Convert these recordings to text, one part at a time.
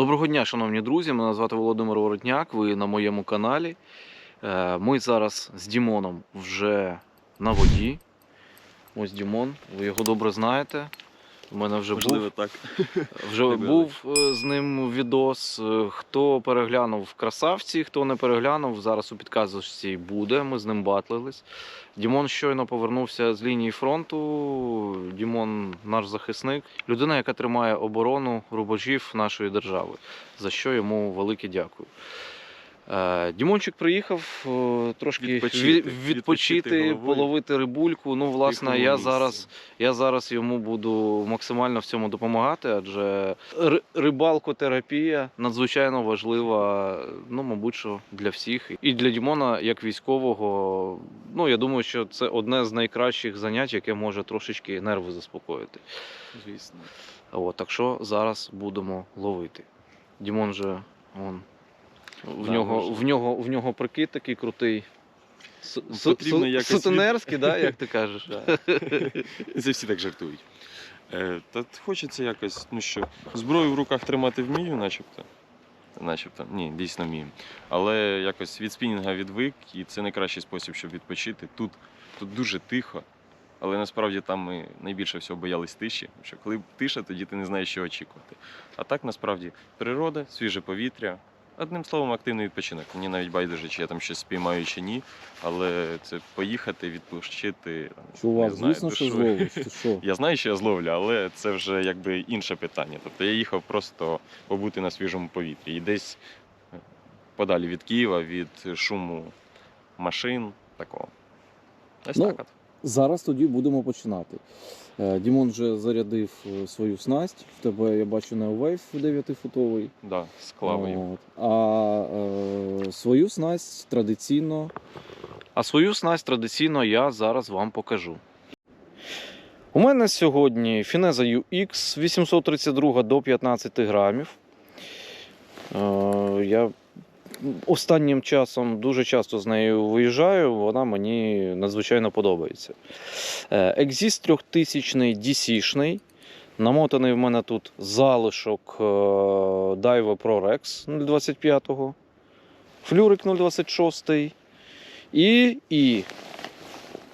Доброго дня, шановні друзі. Мене звати Володимир Воротняк. Ви на моєму каналі. Е, Ми зараз з Дімоном вже на воді. Ось Дімон, ви його добре знаєте. У мене вже Можливо, був, так. вже був е, з ним відос. Е, Хто переглянув красавці, хто не переглянув, зараз у підказочці буде. Ми з ним батлились. Дімон щойно повернувся з лінії фронту. Дімон наш захисник, людина, яка тримає оборону рубежів нашої держави, за що йому велике дякую. Е, Дімончик приїхав е, трошки Відпочити, відпочити відпочити, половити рибульку. Ну, власне, я зараз я зараз йому буду максимально в цьому допомагати, адже рибалкотерапія надзвичайно важлива, ну, мабуть, що для всіх. І для Дімона, як військового, ну я думаю, що це одне з найкращих занять, яке може трошечки нерви заспокоїти. Звісно. От, так що зараз будемо ловити. Дімон же он, в, Да, нього, може. в, нього, в нього прикид такий крутий. Ну, потрібно якось Сутенерський, да, як ти кажеш? Це всі так жартують. Е, Та хочеться якось, ну що, зброю в руках тримати вмію, начебто. Начебто, ні, дійсно вмію. Але якось від спінінга відвик, і це найкращий спосіб, щоб відпочити. Тут, тут дуже тихо, але насправді там ми найбільше всього боялись тиші. тому Що коли тиша, тоді ти не знаєш, що очікувати. А так насправді природа, свіже повітря. Одним словом, активний відпочинок. Мені навіть байдуже, чи я там щось спіймаю чи ні. Але це поїхати, відпочити. Чувак, знаю, звісно, що зловиш. Ти що? Я знаю, що я зловлю, але це вже якби інше питання. Тобто я їхав просто побути на свіжому повітрі. І десь е, подалі від Києва, від шуму машин, такого. Ось Ну, так от. Зараз тоді будемо починати. Е, Дімон вже зарядив е, свою снасть. В тебе я бачу неовейв 9-футовий. Да. От. А е, свою снасть традиційно А свою снасть традиційно я зараз вам покажу. У мене сьогодні Фінеза UX 832 до 15 грамів. Е, Я останнім часом дуже часто з нею виїжджаю, вона мені надзвичайно подобається. Екзіс 3000 DC-шний. Намотаний в мене тут залишок е, Daiwa Pro Rex 025, флюрик 026. І, і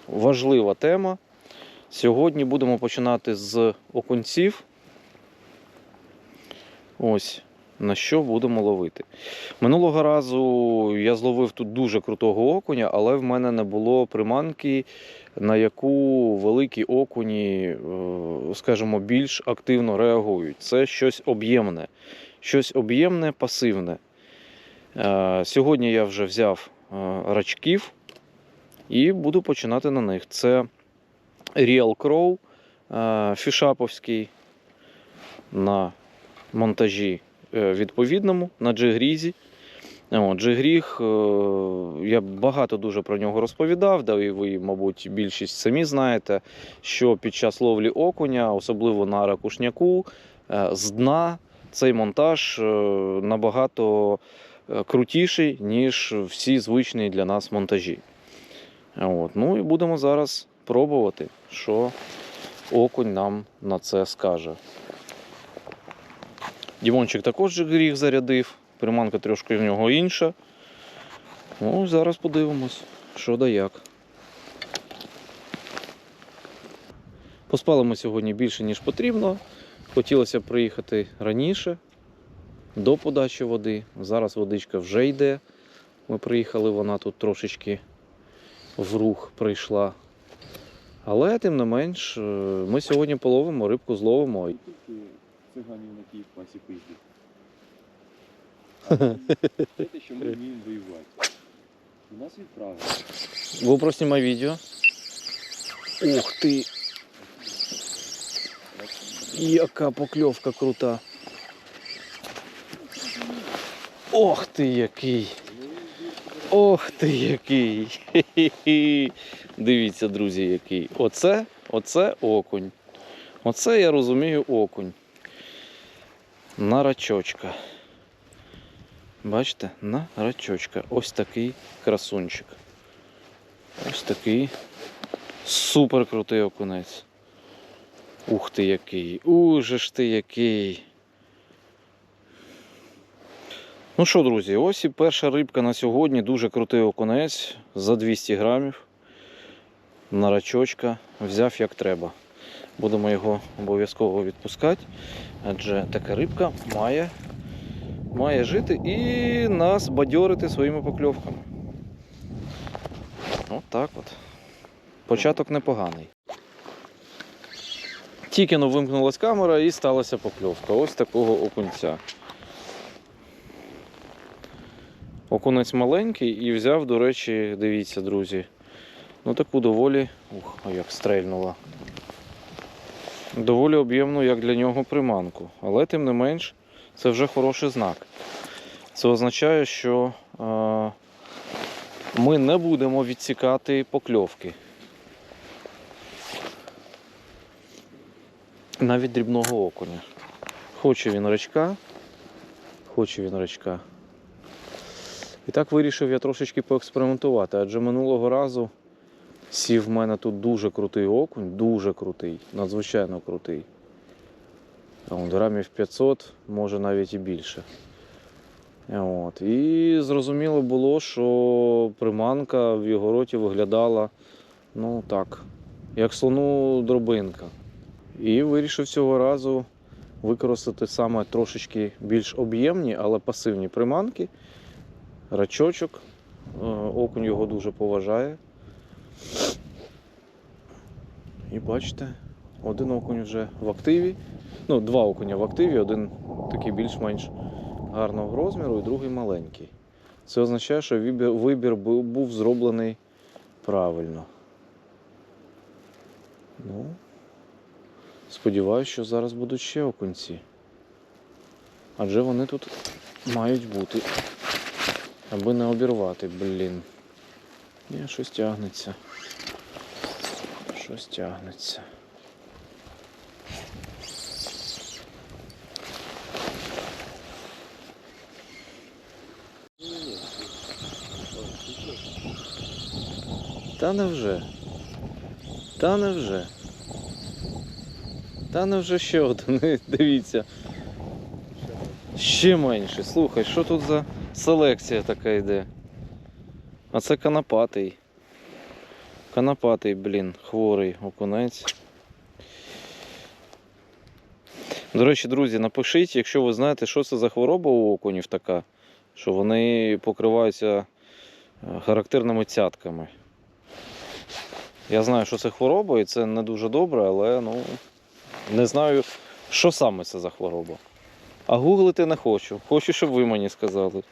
важлива тема. Сьогодні будемо починати з окунців. Ось на що будемо ловити. Минулого разу я зловив тут дуже крутого окуня, але в мене не було приманки, на яку великі окуні, е, скажімо, більш активно реагують. Це щось об'ємне, щось об'ємне, пасивне. Е, Сьогодні я вже взяв е, рачків і буду починати на них. Це Real Crow фішаповський на монтажі відповідному на джигрізі. Джигріг, е, я багато дуже про нього розповідав, да і ви, мабуть, більшість самі знаєте, що під час ловлі окуня, особливо на ракушняку, е, з дна цей монтаж е, набагато е, крутіший, ніж всі звичні для нас монтажі. От. Ну і будемо зараз пробувати, що окунь нам на це скаже. Дімончик також гріх зарядив, приманка трошки в нього інша. Ну, зараз подивимось, що да як. Поспали ми сьогодні більше, ніж потрібно. Хотілося приїхати раніше до подачі води. Зараз водичка вже йде. Ми приїхали, вона тут трошечки в рух прийшла. Але тим не менш, е, ми сьогодні половимо, рибку зловимо. Циганів на Київ пасі пиздять. Знаєте, що ми вміємо воювати. У нас відправили. GoPro знімай відео. Ух ти! Яка покльовка крута. Ох ти який! Ох ти який! Хе-хе-хе. Дивіться, друзі, який. Оце, оце окунь. Оце я розумію окунь. На рачочка. Бачите, на рачочка. Ось такий красунчик. Ось такий супер крутий окунець. Ух ти який! Уже ж ти який! Ну що, друзі, ось і перша рибка на сьогодні. Дуже крутий окунець за 200 грамів. На рачочка. Взяв як треба. Будемо його обов'язково відпускати, адже така рибка має, має жити і нас бадьорити своїми покльовками. От так от. Початок непоганий. Тільки но вимкнулась камера і сталася покльовка. Ось такого окунця. Окунець маленький і взяв, до речі, дивіться, друзі. Ну таку доволі. Ух, як стрельнула. Доволі об'ємну, як для нього приманку. Але тим не менш, це вже хороший знак. Це означає, що е, ми не будемо відсікати покльовки. Навіть дрібного окуня. Хоче він рачка, хоче він рачка. І так вирішив я трошечки поекспериментувати, адже минулого разу сів в мене тут дуже крутий окунь, дуже крутий, надзвичайно крутий. Грамів 500, може навіть і більше. От. І зрозуміло було, що приманка в його роті виглядала, ну так, як слону дробинка. І вирішив цього разу використати саме трошечки більш об'ємні, але пасивні приманки. Рачочок. Е, Окунь його дуже поважає. І бачите, один окунь вже в активі. Ну, два окуня в активі, один такий більш-менш гарного розміру і другий маленький. Це означає, що вибір, був зроблений правильно. Ну, сподіваюся, що зараз будуть ще окунці. Адже вони тут мають бути. Аби не обірвати, блін. Ні, щось тягнеться. Щось тягнеться. Та невже? Та невже? Та невже ще один? Дивіться. Ще менше. Слухай, що тут за селекція така йде? А це канапатий. Канапатий, блін, хворий окунець. До речі, друзі, напишіть, якщо ви знаєте, що це за хвороба у окунів така, що вони покриваються е, характерними цятками. Я знаю, що це хвороба, і це не дуже добре, але ну, не знаю, що саме це за хвороба. А гуглити не хочу. Хочу, щоб ви мені сказали.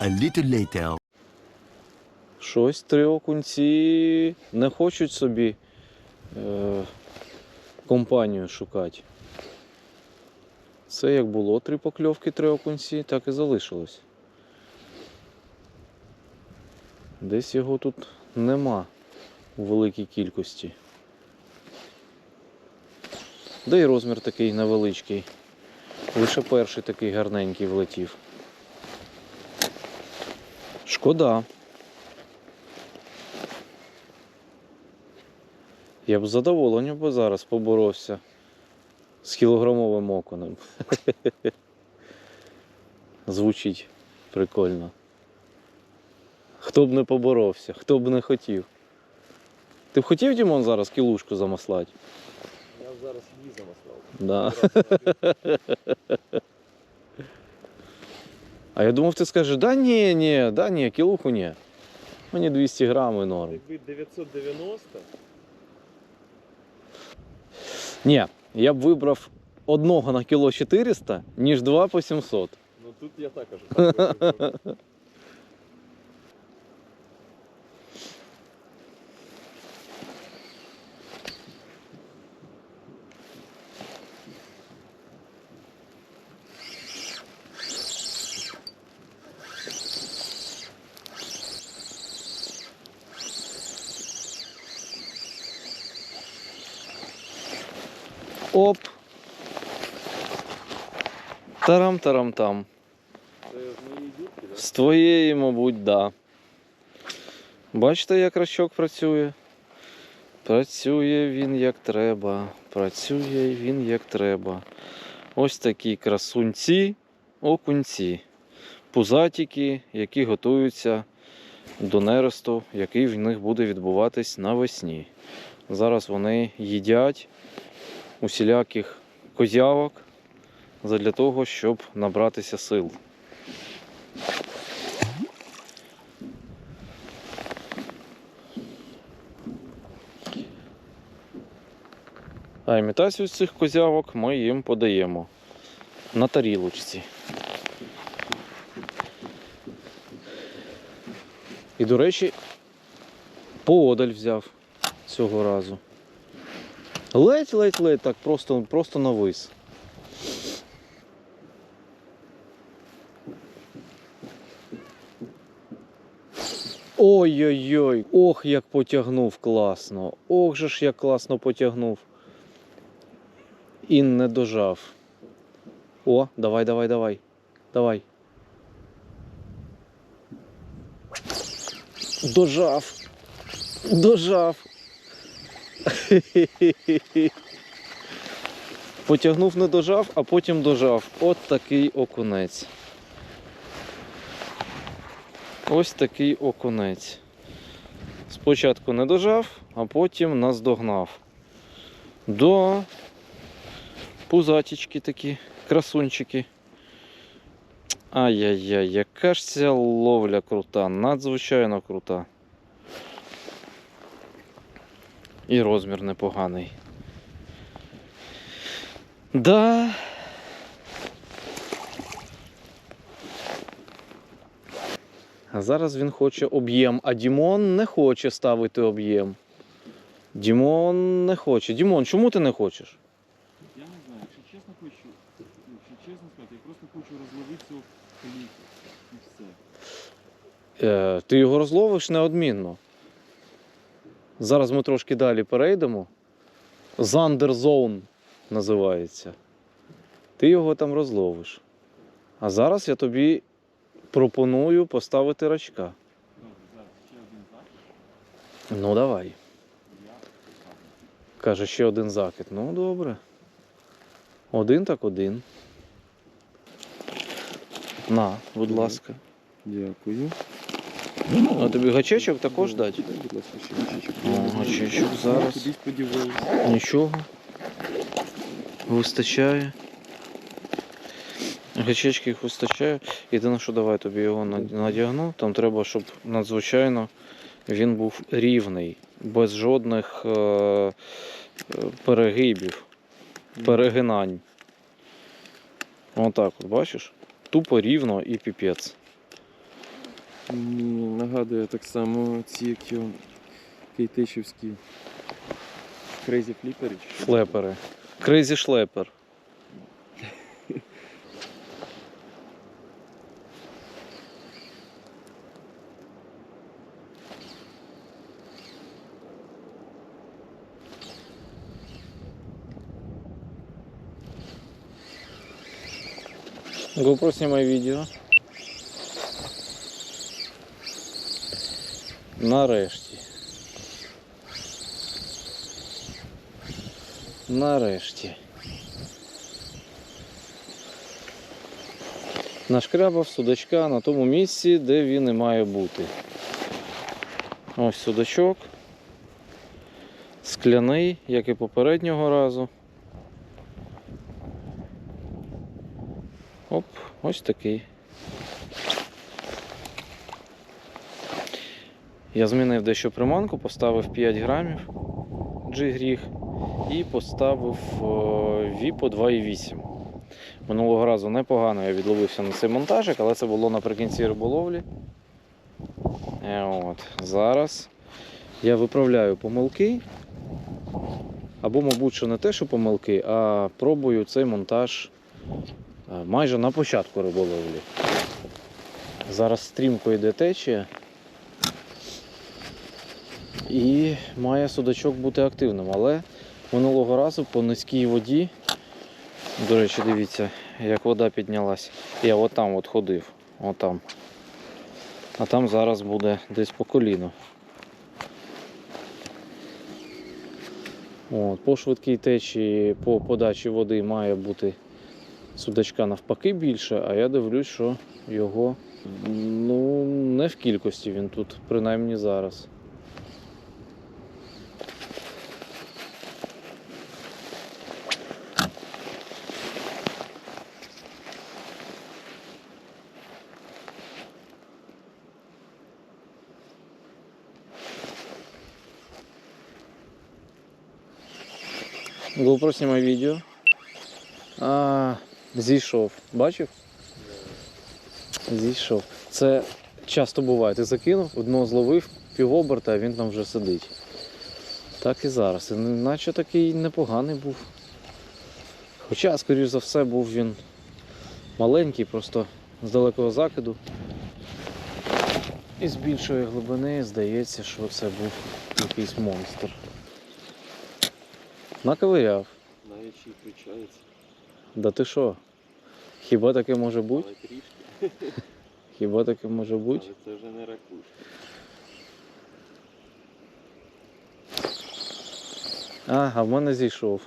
A little later. Щось три окунці не хочуть собі е, компанію шукати. Це як було три покльовки, три окунці, так і залишилось. Десь його тут нема у великій кількості. Да і розмір такий невеличкий. Лише перший такий гарненький влетів. Шкода. Я б задоволенням би зараз поборовся з кілограмовим окунем. Звучить прикольно. Хто б не поборовся, хто б не хотів. Ти б хотів, Дімон, зараз кілушку замаслати? Я б зараз її замаслав. Да. А я думав, ти скажеш, да ні, ні, да ні, кілуху ні. Мені 200 грам і норм. Якби 990, Ні, я б вибрав одного на кіло 400, ніж два по 700. ну тут я також. Оп. Тарам-тарам-там. Це з твоєї, мабуть, да. Бачите, як рачок працює? Працює він як треба. Працює він як треба. Ось такі красунці, окунці. пузатіки, які готуються до нересту, який в них буде відбуватись навесні. Зараз вони їдять усіляких козявок для того, щоб набратися сил. А імітацію цих козявок ми їм подаємо на тарілочці. І, до речі, поодаль взяв цього разу. Ледь-ледь-ледь, так просто, просто навис. Ой-ой-ой, ох, як потягнув класно. Ох же ж як класно потягнув. І не дожав. О, давай, давай, давай. Давай. Дожав. Дожав. Потягнув, не дожав, а потім дожав. От такий окунець. Ось такий окунець. Спочатку не дожав, а потім наздогнав. До пузатічки такі, красунчики. Ай-яй-яй, яка ж ця ловля крута, надзвичайно крута. І розмір непоганий. Да. А зараз він хоче об'єм, а Дімон не хоче ставити об'єм. Дімон не хоче. Дімон, чому ти не хочеш? Я не знаю, якщо чесно хочу, якщо чесно сказати, я просто хочу розловити цю каліку. І все. Е, ти його розловиш неодмінно. Зараз ми трошки далі перейдемо. Зандерзоун називається. Ти його там розловиш. А зараз я тобі пропоную поставити рачка. Ну давай. Каже, ще один закид. Ну, добре. Один так один. На, будь ласка. Дякую. А тобі гачечок також дати? Гачечок зараз. Нічого. Вистачає. Гачечки їх вистачає. Єдине, що давай тобі його надягну. Там треба, щоб надзвичайно він був рівний, без жодних е- е, перегибів, перегинань. Отак, от бачиш? Тупо рівно і піпець. Нагадує так само ці, як його кейтишівські крейзі фліпери. Флепери. Крейзі шлепер. GoPro снимай видео. Нарешті. Нарешті. Нашкрябав судачка на тому місці, де він і має бути. Ось судачок. Скляний, як і попереднього разу. Оп, ось такий. Я змінив дещо приманку, поставив 5 грамів G-гріх і поставив е, Віпо 2,8. Минулого разу непогано я відловився на цей монтажик, але це було наприкінці риболовлі. Е, От. Зараз я виправляю помилки. Або, мабуть, що не те, що помилки, а пробую цей монтаж е, майже на початку риболовлі. Зараз стрімко йде течія. І має судачок бути активним, але минулого разу по низькій воді, до речі, дивіться, як вода піднялась. Я отам от ходив, отам. А там зараз буде десь по коліну. От, по швидкій течії, по подачі води має бути судачка навпаки більше, а я дивлюсь, що його ну, не в кількості він тут, принаймні зараз. GoPro знімай відео. А, зійшов. Бачив? Зійшов. Це часто буває. Ти закинув, одного зловив, півоберта, а він там вже сидить. Так і зараз. І Наче такий непоганий був. Хоча, скоріш за все, був він маленький, просто з далекого закиду. І з більшої глибини здається, що це був якийсь монстр. Наковиряв. Навіть ще й включається. Да ти що? Хіба таке може бути? Але трішки. Хіба таке може бути? Але це вже не ракушка. А, а в мене зійшов.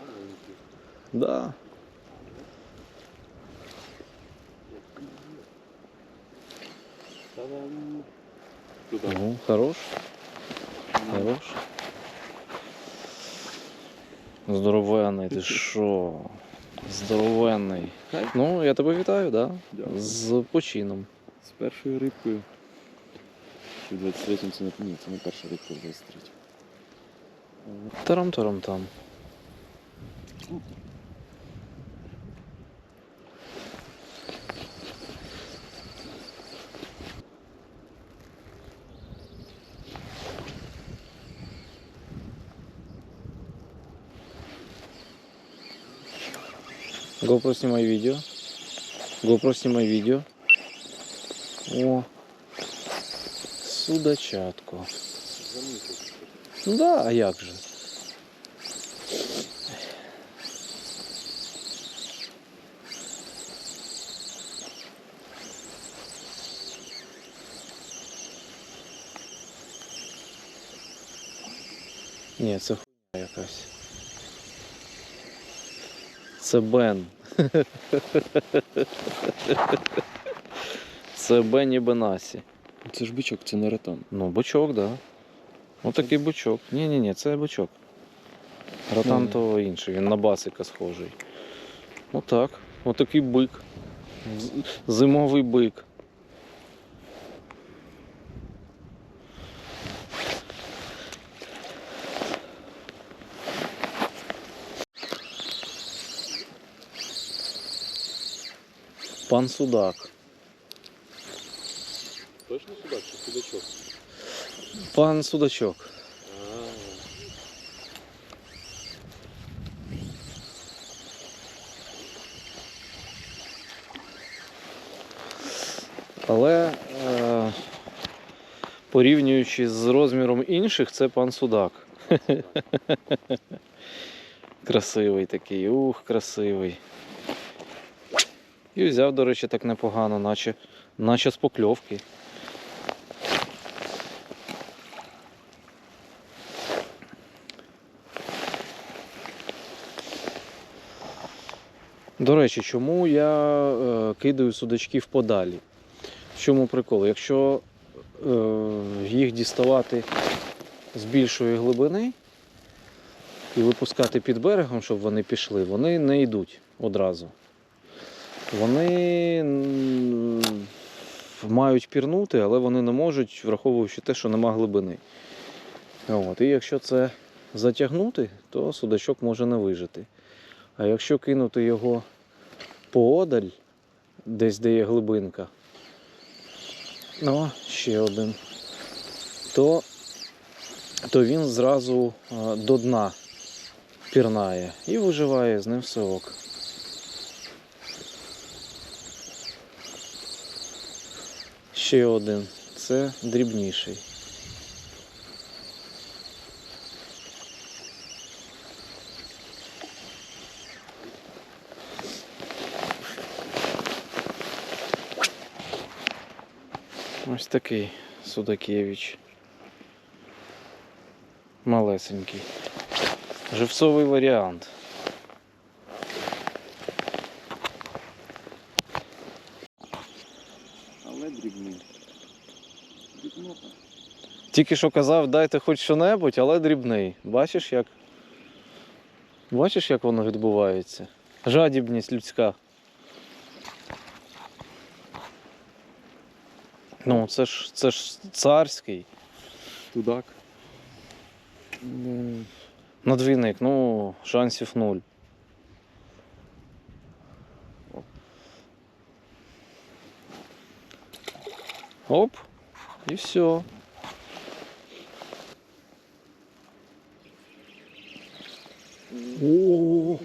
Маленький. Да. Та-дам! Туди. Ну, хорош, хорош. Здоровенний, ти що? Здоровенний. Ну, я тебе вітаю, да? Дякую. З почином. З першою рибкою. Чи в 23-м це не ні, це не перша рибка в 23-му. Тарам-тарам-там. GoPro снимай видео. GoPro снимай видео. О, судачатко. Ну да, а як же? Ні, це Це Бен. Це Бен і Бенасі. Це ж бичок, це не ратан. Ну, бичок, да. Ось такий бичок. Ні, ні, ні, це бичок. Ротан Ну, то інший, він на басика схожий. Отак. Отакий бик. Зимовий бик. Пан Судак. Точно судак чи судачок? Пан Судачок. Але е, порівнюючи з розміром інших, це пан Судак. красивий такий, ух, красивий. І взяв, до речі, так непогано, наче, наче з покльовки. До речі, чому я е, кидаю судачків подалі? В чому прикол? Якщо е, їх діставати з більшої глибини і випускати під берегом, щоб вони пішли, вони не йдуть одразу. Вони мають пірнути, але вони не можуть, враховуючи те, що нема глибини. От. І якщо це затягнути, то судачок може не вижити. А якщо кинути його поодаль, десь де є глибинка, ну, ще один, то, то він зразу до дна пірнає і виживає з ним все ок. Ще один. Це дрібніший. Ось такий Судакевич. Малесенький. Живцовий варіант. але дрібний. Дрібнота. Тільки що казав, дайте хоч що-небудь, але дрібний. Бачиш, як? Бачиш, як воно відбувається? Жадібність людська. Ну, це ж це ж царський. Тудак. Надвійник, ну, шансів нуль. Оп, і все. О,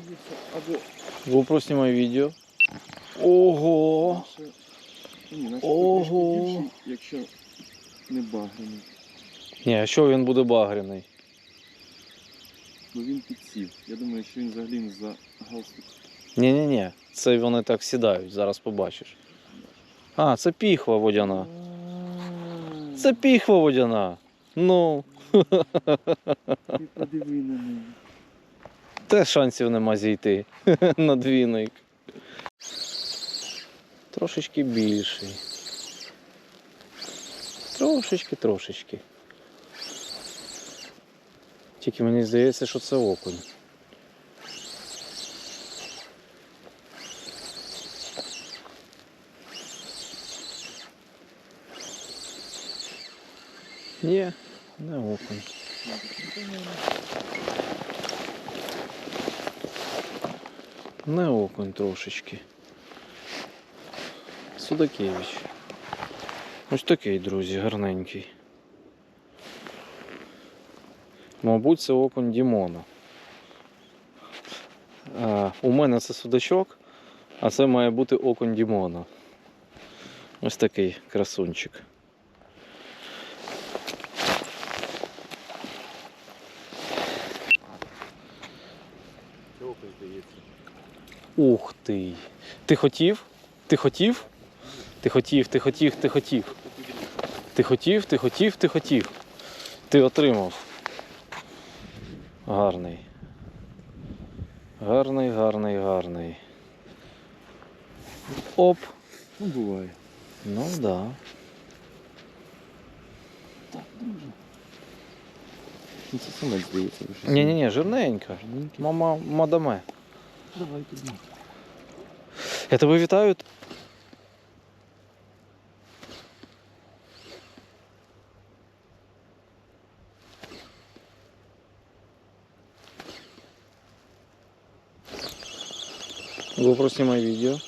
Або GoPro знімай відео. Ого! Ого. якщо не багряний. Ні, а що він буде багряний? Ну він підсів. Я думаю, що він взагалі не за галстук. Ні-ні-ні, це вони так сідають, зараз побачиш. А, це піхва водяна. Це піхва водяна. Ну, Ти подиви на неї. Теж шансів нема зійти на двійник. Трошечки більший. Трошечки, трошечки. Тільки мені здається, що це окунь. Ні, не окунь. Не окунь трошечки. Судакевич. Ось такий, друзі, гарненький. Мабуть, це окунь Дімона. А, у мене це судачок, а це має бути окунь Дімона. Ось такий красунчик. Ух ти. Ти хотів? Ти хотів? Ти хотів, ти хотів, ти хотів. Ти хотів, ти хотів, ти хотів. Ти отримав. Гарний. Гарний, гарний, гарний. Оп. Ну буває. Ну так. да. Ну це самець здається. вже. Ні, ні, ні, жирненька. Мама мадаме. Давай туди. Я тебе вітаю. GoPro знімай відео.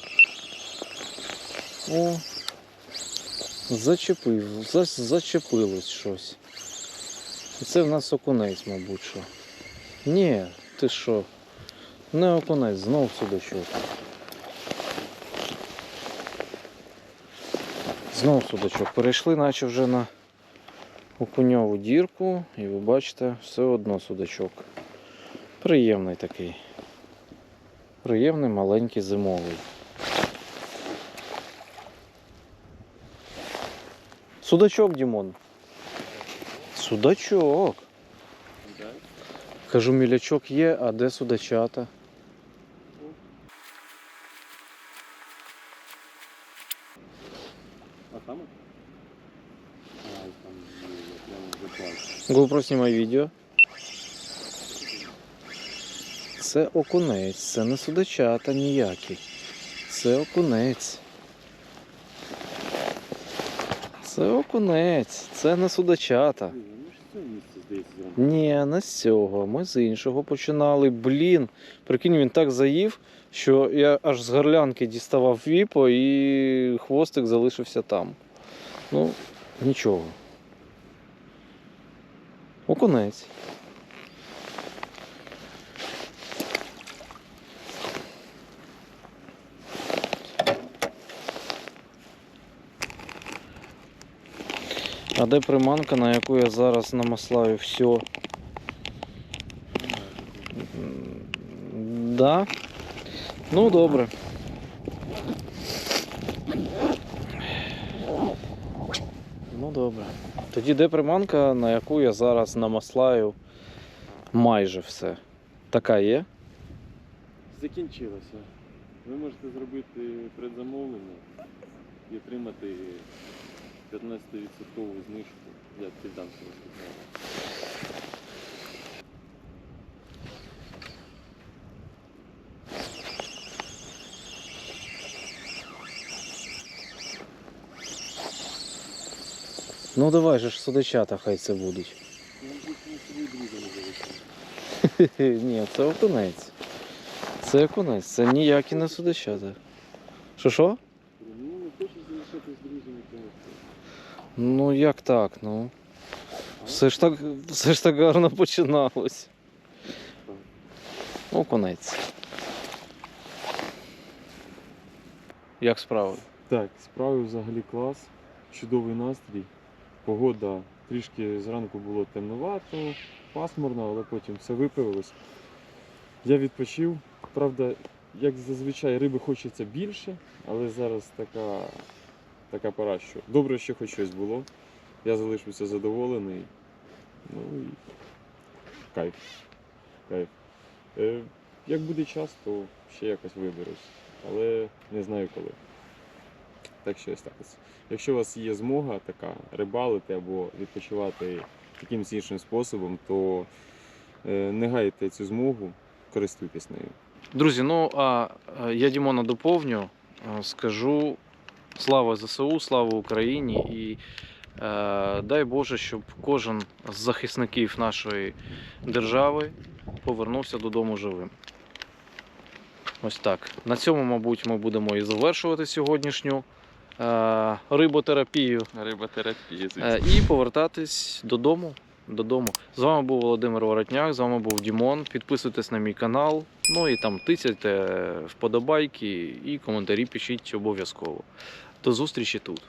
О, зачепив, за, зачепилось щось. І це в нас окунець, мабуть, що. Ні, ти що? Не окунець, знов судачок. Знов судачок. Перейшли, наче вже на окуньову дірку, і ви бачите, все одно судачок. Приємний такий. Приємний маленький зимовий. Судачок, Дімон. Судачок. Кажу, мілячок є, а де судачата? А там? А, там я прямо вже GoPro знімай відео. Це окунець, це не судачата ніякі. Це окунець. Це окунець, це не судачата. Ні, не з цього. Ми з іншого починали. Блін. Прикинь, він так заїв, що я аж з горлянки діставав віпо і хвостик залишився там. Ну, нічого. Окунець. А де приманка, на яку я зараз намаслаю все? Да. Ну, добре. Ну, добре. Тоді де приманка, на яку я зараз намаслаю майже все. Така є. Закінчилося. Ви можете зробити предзамовлення і отримати 15% знижку для півданського спитання. Ну давай же ж судичата хай це будуть. Ні, це окунець. Це окунець, це ніякі не судичата. Що що? Ну, Ну як так? Ну. Все ж так, все ж так гарно починалось. Окунець. Як справи? Так, справи взагалі клас, чудовий настрій. Погода трішки зранку було темновато, пасмурно, але потім все виправилось. Я відпочив. Правда, як зазвичай риби хочеться більше, але зараз така, така пора, що добре, що хоч щось було. Я залишився задоволений. Ну і кайф. Кайф. Е, як буде час, то ще якось виберусь. Але не знаю коли. Так що ось. Якщо у вас є змога така рибалити або відпочивати якимось іншим способом, то е, не гайте цю змогу, користуйтесь нею. Друзі, ну а я Дімона доповню, е, скажу слава ЗСУ, слава Україні і е, дай Боже, щоб кожен з захисників нашої держави повернувся додому живим. Ось так. На цьому, мабуть, ми будемо і завершувати сьогоднішню е, риботерапію. Е, І повертатись додому. додому. З вами був Володимир Воротняк, з вами був Дімон. Підписуйтесь на мій канал. Ну і там тицяйте вподобайки і коментарі пишіть обов'язково. До зустрічі тут.